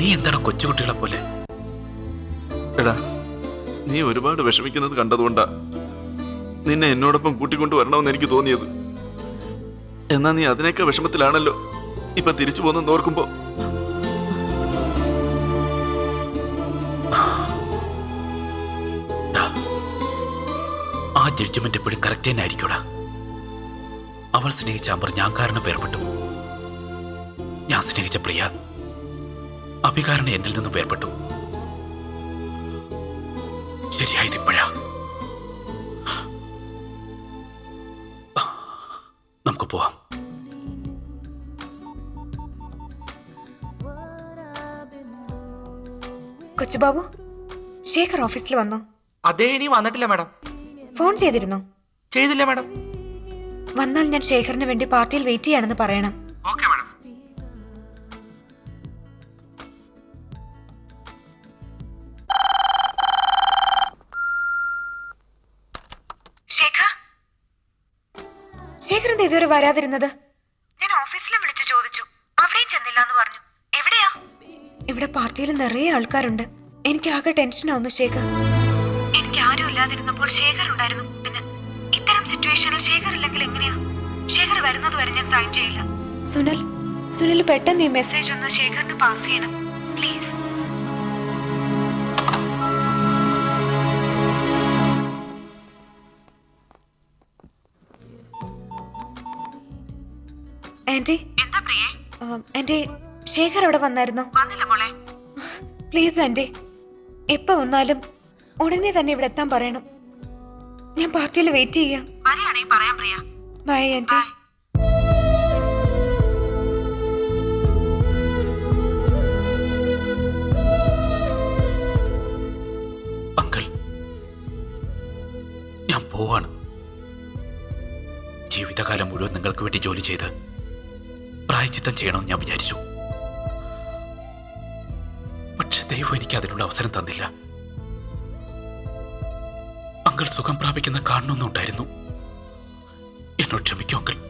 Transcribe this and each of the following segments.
നീ എന്താണ് കൊച്ചുകുട്ടികളെ പോലെ? എടാ നീ ഒരുപാട് വിഷമിക്കുന്നത് കണ്ടതുകൊണ്ടാ നിന്നെ എന്നോടൊപ്പം കൂട്ടിക്കൊണ്ടു വരണമെന്ന് എനിക്ക് തോന്നിയത്. എന്നാ നീ അതിനേക്കാൾ വിഷമത്തിലാണല്ലോ ഇപ്പൊ തിരിച്ചു പോകുന്ന ഓർക്കുമ്പോ? ആ ജഡ്ജ്മെന്റ് എപ്പോഴും കറക്റ്റ് തന്നെ ആയിരിക്കൂടാ. അവൾ സ്നേഹിച്ച അമ്പർ ഞാൻ കാരണം വേർപെട്ടു. ഞാൻ സ്നേഹിച്ച പ്രിയ അഭികാരണം എന്നിൽ നിന്ന് വേർപെട്ടു. ശരിയായത് ഇപ്പോഴാ. നമുക്ക് പോവാം. കൊച്ചുബാബു ശേഖർ ഓഫീസിൽ വന്നോ. അതേ ഇനി വന്നിട്ടില്ല മാഡം. ഫോൺ ചെയ്തിരുന്നോ. ചെയ്തില്ല മാഡം. വന്നാൽ ഞാൻ ശേഖറിന് വേണ്ടി പാർട്ടിയിൽ വെയിറ്റ് ചെയ്യാണെന്ന് പറയണം. ഇതുവരെ വരാതിരുന്നത്? ഞാൻ ഓഫീസിലും വിളിച്ചു ചോദിച്ചു. അവിടെയും ചെന്നില്ല എന്ന് പറഞ്ഞു. എവിടെയാ? ഇവിടെ പാർട്ടിയിൽ നിറയെ ആൾക്കാരുണ്ട്. എനിക്ക് ആകെ ടെൻഷനാവുന്നു ശേഖർ. എനിക്ക് ആരും ഇല്ലാതിരുന്നപ്പോൾ ശേഖർ ഉണ്ടായിരുന്നു പിന്നെ ഇത്തരം സിറ്റുവേഷനിൽ ശേഖർ ഇല്ലെങ്കിൽ എങ്ങനെയാ? ശേഖർ വരുന്നത് വരെ ഞാൻ സൈൻ ചെയ്യില്ല. സുനിൽ സുനിൽ പെട്ടെന്ന് ഈ മെസ്സേജ് ഒന്ന് ശേഖറിന് പാസ് ചെയ്യണം. Please aunty? എന്താ പ്രിയേ? ആന്റി ശേഖർ അവിടെ വന്നായിരുന്നോ. വന്നില്ല മോളെ. Please aunty. എപ്പോ വന്നാലും ഉടനെ തന്നെ ഇവിടെ എത്താൻ പറയണം. ഞാൻ പാർട്ടിയിൽ വെയിറ്റ് ചെയ്യാം. വരികയാണെങ്കിൽ പറയാം പ്രിയ. By anti. അങ്കിൾ ഞാൻ പോവാണ്. ജീവിതകാലം മുഴുവൻ നിങ്ങൾക്ക് വേണ്ടി ജോലി ചെയ്ത് പ്രായച്ചിത്തം ചെയ്യണമെന്ന് ഞാൻ വിചാരിച്ചു. പക്ഷെ ദൈവം എനിക്ക് അതിനുള്ള അവസരം തന്നില്ല. അങ്കൾ സുഖം പ്രാപിക്കുന്ന കാണണമെന്നുണ്ടായിരുന്നു എന്നോട് ക്ഷമിക്കൂ uncle.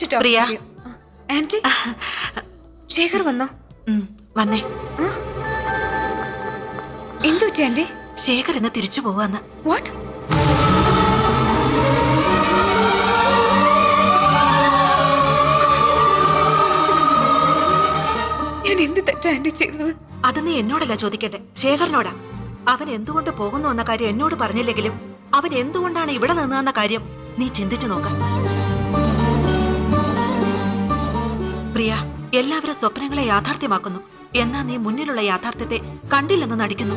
Priya. to you. Aunty Shekhar വന്നോ? ഉം, വന്നേ. എന്തു പറ്റി ആന്റി? ശേഖർ ഇന്ന് തിരിച്ചു പോവാന്ന്. വാട്ട് ഞാൻ എന്ത് തെറ്റാ ആന്റി ചെയ്തത്? അത് നീ എന്നോടല്ല ചോദിക്കട്ടെ ശേഖറിനോടാ. അവൻ എന്തുകൊണ്ട് പോകുന്നു എന്ന കാര്യം എന്നോട് പറഞ്ഞില്ലെങ്കിലും അവൻ എന്തുകൊണ്ടാണ് ഇവിടെ നിന്നതെന്ന കാര്യം നീ ചിന്തിച്ചു നോക്ക. എല്ലാവരും സ്വപ്നങ്ങളെ യാഥാർത്ഥ്യമാക്കുന്നു. എന്നാ നീ മുന്നിലുള്ള യാഥാർത്ഥ്യത്തെ കണ്ടില്ലെന്ന് നടിക്കുന്നു.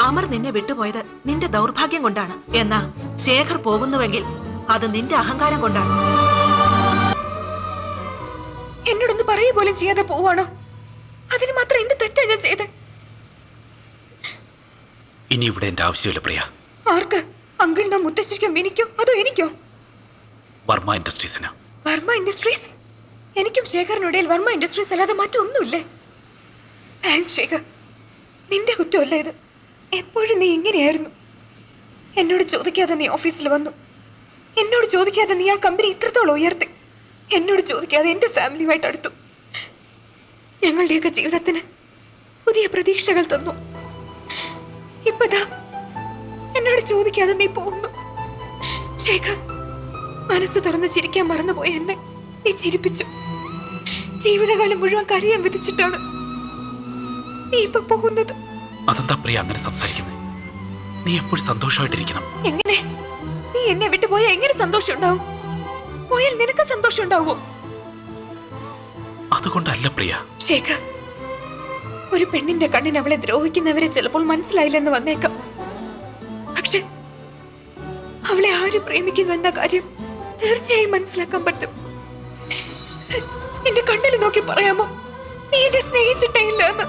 അമർ നിന്നെ വിട്ടുപോയത് നിന്റെ ദൗർഭാഗ്യം കൊണ്ടാണ്. എന്നാ ശേഖർ പോകുന്നുവെങ്കിൽ അത് നിന്റെ അഹങ്കാരം കൊണ്ടാണ്. എന്നോടൊന്ന് പറയുക പോലും ചെയ്യാതെ പോവാണോ അതിന് മാത്രം എന്ത് തെറ്റാ ഞാൻ ചെയ്തത് ഇനി ഇവിടെ എന്റെ ആവശ്യമില്ല പ്രിയ. ആർക്ക്? അങ്കിളിനോ മുത്തശ്ശിക്കോ എനിക്കോ അതോ എനിക്കോ? വർമ്മ ഇൻഡസ്ട്രീസിന്. വർമ്മ ഇൻഡസ്ട്രീസ്? എനിക്കും ശേഖറിനിടയിൽ വർമ്മ ഇൻഡസ്ട്രീസ് അല്ലാതെ മറ്റൊന്നുമില്ലേ? താങ്ക്സ് ശേഖർ നിന്റെ കുറ്റമല്ല ഇത്. എപ്പോഴും നീ ഇങ്ങനെയായിരുന്നു. എന്നോട് ചോദിക്കാതെ നീ ഓഫീസിൽ വന്നു. എന്നോട് ചോദിക്കാതെ നീ ആ കമ്പനി ഇത്രത്തോളം ഉയർത്തി. എന്നോട് ചോദിക്കാതെ എന്റെ ഫാമിലിയുമായിട്ട് അടുത്തു. ഞങ്ങളുടെയൊക്കെ ജീവിതത്തിന് പുതിയ പ്രതീക്ഷകൾ തന്നു. ഇപ്പതാ എന്നോട് ചോദിക്കാതെ നീ പോകുന്നു. ശേഖർ മനസ്സ് തുറന്ന് ചിരിക്കാൻ മറന്നുപോയ എന്നെ നീ ചിരിപ്പിച്ചു. ജീവിതകാലം മുഴുവൻ കരയാൻ വിധിച്ചിട്ടാണ് നീ ഇപ്പൊ പോകുന്നത്. അതെന്താ പ്രിയ അങ്ങനെ സംസാരിക്കുന്നത് നീ എപ്പോഴും സന്തോഷമായിട്ടിരിക്കണം. എങ്ങനെ? നീ എന്നെ വിട്ടു പോയാൽ എങ്ങനെ സന്തോഷം ഉണ്ടാവും പോയാൽ നിനക്ക് സന്തോഷം ഉണ്ടാവുമോ അതുകൊണ്ടല്ല പ്രിയ. ശേഖർ ഒരു പെണ്ണിന്റെ കണ്ണിന് അവളെ ദ്രോഹിക്കുന്നവരെ ചിലപ്പോൾ മനസ്സിലായില്ലെന്ന് വന്നേക്കാം. പക്ഷെ അവളെ ആര് പ്രേമിക്കുന്നു എന്ന കാര്യം തീർച്ചയായും മനസ്സിലാക്കാൻ പറ്റും. എന്റെ കണ്ണിൽ നോക്കി പറയാമോ? നീ എന്നെ സ്നേഹിച്ചിട്ടേ ഇല്ല എന്ന്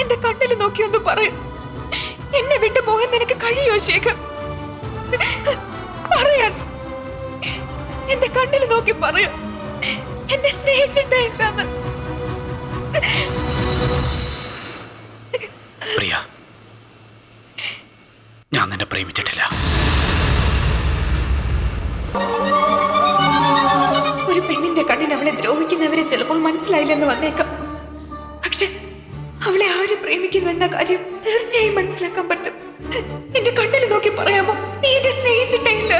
എന്റെ കണ്ണിൽ നോക്കി ഒന്ന് പറയും. എന്നെ വിട്ടു പോകാൻ നിനക്ക് കഴിയോ ശേഖർ? പറയാൻ. എന്റെ കണ്ണിൽ നോക്കി പറയും. എന്നെ സ്നേഹിച്ചിട്ടേ ഇല്ലെന്ന് അവളെ ദ്രോഹിക്കുന്നവരെ ചിലപ്പോൾ മനസ്സിലായില്ലെന്ന് വന്നേക്കാം. പക്ഷെ അവളെ ആര് പ്രേമിക്കുന്നു എന്ന കാര്യം തീർച്ചയായും മനസ്സിലാക്കാൻ പറ്റും. എന്റെ കണ്ണിൽ നോക്കി പറയാമോ? നീ എന്നെ സ്നേഹിച്ചിട്ടേ ഇല്ല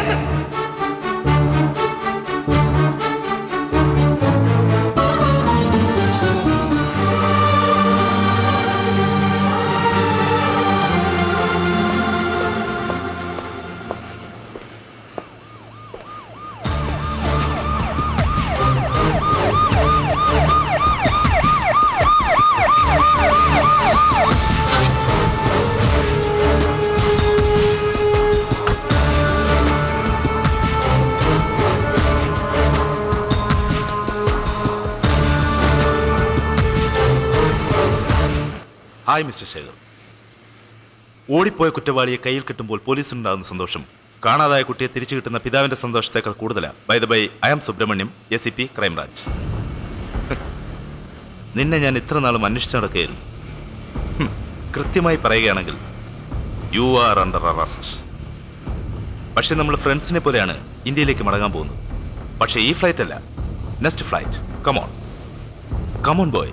ഹായ് മിസ്റ്റർ ശേഖർ ഓടിപ്പോയ കുറ്റവാളിയെ കയ്യിൽ കിട്ടുമ്പോൾ പോലീസിനുണ്ടാകുന്ന സന്തോഷം കാണാതായ കുട്ടിയെ തിരിച്ചു കിട്ടുന്ന പിതാവിന്റെ സന്തോഷത്തേക്കാൾ കൂടുതലാണ് by the by I am Subramanyam S C P crime branch നിന്നെ ഞാൻ ഇത്ര നാളും അന്വേഷിച്ചു നടക്കുകയായിരുന്നു. കൃത്യമായി പറയുകയാണെങ്കിൽ യു ആർ അണ്ടർ അറസ്റ്റ് പക്ഷെ നമ്മൾ ഫ്രണ്ട്സിനെ പോലെയാണ് ഇന്ത്യയിലേക്ക് മടങ്ങാൻ പോകുന്നത്. പക്ഷേ ഈ ഫ്ലൈറ്റ് അല്ല next flight come on come on boy